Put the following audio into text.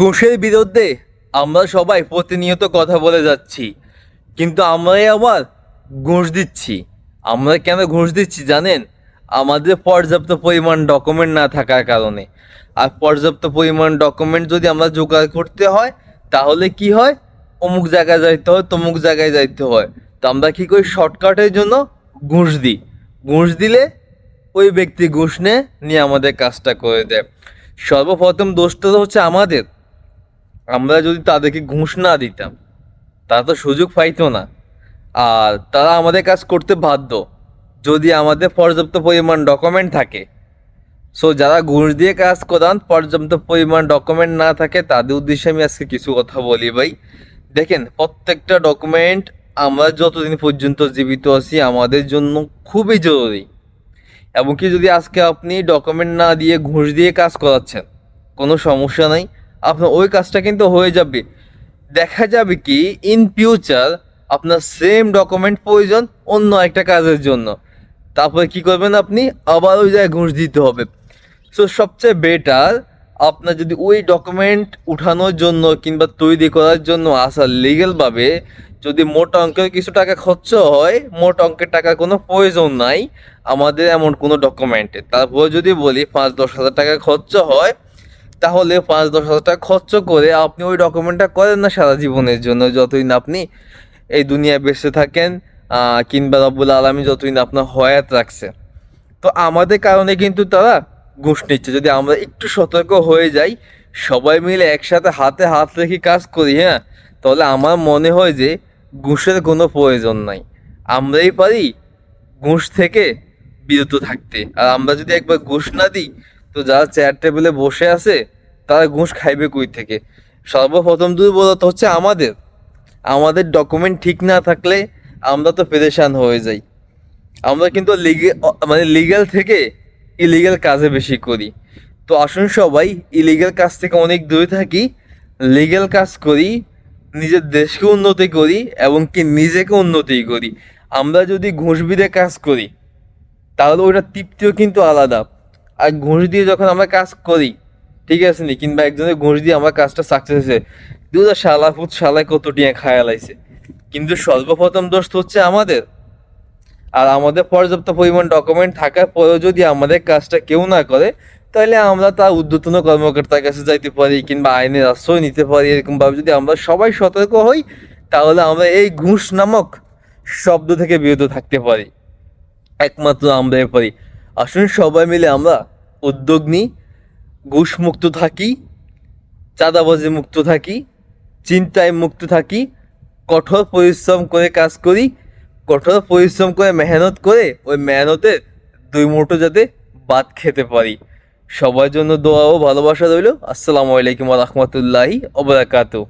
ঘুষের বিরুদ্ধে আমরা সবাই প্রতিনিয়ত কথা বলে যাচ্ছি, কিন্তু আমরাই আবার ঘুষ দিচ্ছি। আমরা কেন ঘুষ দিচ্ছি জানেন? আমাদের পর্যাপ্ত পরিমাণ ডকুমেন্ট না থাকার কারণে। আর পর্যাপ্ত পরিমাণ ডকুমেন্ট যদি আমরা জোগাড় করতে হয়, তাহলে কি হয়? অমুক জায়গায় যাইতে হয়, তমুক জায়গায় যাইতে হয়। তো আমরা কী করি? শর্টকাটের জন্য ঘুষ দিই। ঘুষ দিলে ওই ব্যক্তি ঘুষ নেয় আমাদের কাজটা করে দেয়। সর্বপ্রথম দোষটা হচ্ছে আমাদের। আমরা যদি তাদেরকে ঘুষ না দিতাম, তারা তো সুযোগ পাইতো না। আর তারা আমাদের কাজ করতে বাধ্য, যদি আমাদের পর্যাপ্ত পরিমাণ ডকুমেন্ট থাকে। সো যারা ঘুষ দিয়ে কাজ করান, পর্যাপ্ত পরিমাণ ডকুমেন্ট না থাকে, তাদের উদ্দেশ্যে আমি আজকে কিছু কথা বলি ভাই। দেখেন, প্রত্যেকটা ডকুমেন্ট আমরা যতদিন পর্যন্ত জীবিত আছি, আমাদের জন্য খুবই জরুরি। এবং কি যদি আজকে আপনি ডকুমেন্ট না দিয়ে ঘুষ দিয়ে কাজ করাচ্ছেন, কোনো সমস্যা নাই। আপনার ওই কাজটা কিন্তু হয়ে যাবে। দেখা যাবে কি ইন ফিউচার আপনার সেম ডকুমেন্ট প্রয়োজন অন্য একটা কাজের জন্য। তারপরে কি করবেন আপনি? আবার ওই জায়গায় ঘুষ দিতে হবে। সো সবচেয়ে বেটার আপনার যদি ওই ডকুমেন্ট উঠানোর জন্য কিংবা তৈরি করার জন্য আসা লিগেলভাবে যদি মোট অঙ্কের কিছু টাকা খরচ হয়, মোট অঙ্কের টাকা কোনো প্রয়োজন নাই, আমাদের এমন কোনো ডকুমেন্টে তারপর যদি বলি পাঁচ দশ হাজার টাকা খরচ হয় তাহলে পাঁচ, দশ হাজার টাকা খরচ করে আপনি ওই ডকুমেন্টটা করেন না সারা জীবনের জন্য যতদিন আপনি এই দুনিয়ায় বেঁচে থাকেন কিংবা রব্বুল আলমী যতদিন আপনার হয়াত রাখছে। তো আমাদের কারণে কিন্তু তারা ঘুষ নিচ্ছে। যদি আমরা একটু সতর্ক হয়ে যাই, সবাই মিলে একসাথে হাতে হাত রেখে কাজ করি হ্যাঁ? তাহলে আমার মনে হয় যে ঘুষের কোনো প্রয়োজন নাই। আমরাই পারি ঘুষ থেকে বিরত থাকতে। আর আমরা যদি একবার ঘুষ না দিই তো যারা চেয়ার টেবিলে বসে আছে, তারা ঘুষ খাইবে কই থেকে? সর্বপ্রথম দুর্বলতা হচ্ছে আমাদের। আমাদের ডকুমেন্ট ঠিক না থাকলে আমরা তো পেরেশান হয়ে যাই। আমরা কিন্তু লিগে মানে লিগ্যাল থেকে ইলিগাল কাজে বেশি করি। তো আসুন সবাই ইলিগাল কাজ থেকে অনেক দূরে থাকি। লিগ্যাল কাজ করি, নিজের দেশকে উন্নতি করি এবং কি নিজেকে উন্নতি করি। আমরা যদি ঘুষ বিদে কাজ করি, তাহলে ওইটা তৃপ্তিও কিন্তু আলাদা। আর ঘুষ দিয়ে যখন আমরা কাজ করি, ঠিক আছে নি? কিংবা একজনের ঘুষ দিয়ে আমার কাজটা সাকসেস হয়েছে দুটো শালা ফুট শালায় কত টিয়া খায়া লাইছে। কিন্তু সর্বপ্রথম দোষ তো হচ্ছে আমাদের। আর আমাদের পর্যাপ্ত পরিমাণ ডকুমেন্ট থাকার পরেও যদি আমাদের কাজটা কেউ না করে, তাহলে আমরা তার ঊর্ধ্বতন কর্মকর্তার কাছে যাইতে পারি, কিংবা আইনের আশ্রয় নিতে পারি, এরকমভাবে যদি আমরা সবাই সতর্ক হই, তাহলে আমরা এই ঘুষ নামক শব্দ থেকে বিরত থাকতে পারি। একমাত্র আমরাই পারি। আসুন সবাই মিলে আমরা উদ্যোগ নিই ঘুষ মুক্ত থাকি, চাঁদাবাজি মুক্ত থাকি, চিন্তায় মুক্ত থাকি, কঠোর পরিশ্রম করে কাজ করি, কঠোর পরিশ্রম করে মেহনত করে ওই মেহনতের দুই মুঠো যাতে বাদ খেতে পারি। সবার জন্য দোয়া ও ভালোবাসা রইল। আসসালামু আলাইকুম রহমতুল্লাহি অবরাকাতু